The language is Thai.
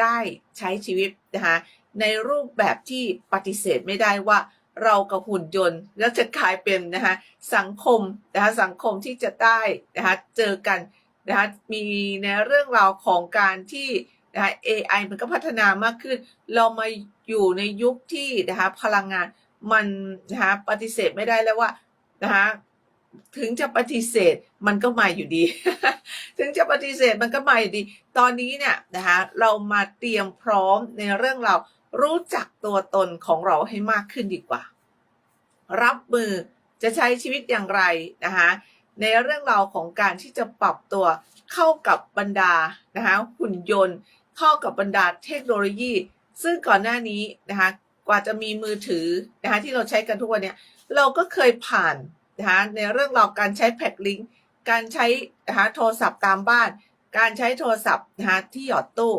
ได้ใช้ชีวิตนะคะในรูปแบบที่ปฏิเสธไม่ได้ว่าเรากับหุ่นยนต์แล้วจะกลายเป็นนะคะสังคมนะคะสังคมที่จะได้นะคะเจอกันนะคะมีในเรื่องราวของการที่นะคะ AI มันก็พัฒนามากขึ้น เรามาอยู่ในยุคที่นะคะพลังงานมันนะคะปฏิเสธไม่ได้แล้วว่านะคะ ถึงจะปฏิเสธมันก็มาอยู่ดี ถึงจะปฏิเสธมันก็มาอยู่ดี ตอนนี้เนี่ยนะคะเรามาเตรียมพร้อมในเรื่องเรารู้จักตัวตนของเราให้มากขึ้นดีกว่า รับมือจะใช้ชีวิตอย่างไรนะคะในเรื่องราวของการที่จะปรับตัวเข้ากับบรรดานะคะหุ่นยนต์ เข้ากับบรรดาเทคโนโลยี ซึ่งก่อนหน้านี้นะคะกว่าจะมีมือถือนะคะที่เราใช้กันทุกวันเนี้ยเราก็เคยผ่าน นะคะในเรื่องราวการใช้แพ็กลิงก์การใช้นะคะโทรศัพท์ตามบ้าน การใช้โทรศัพท์นะคะที่หยอดตู้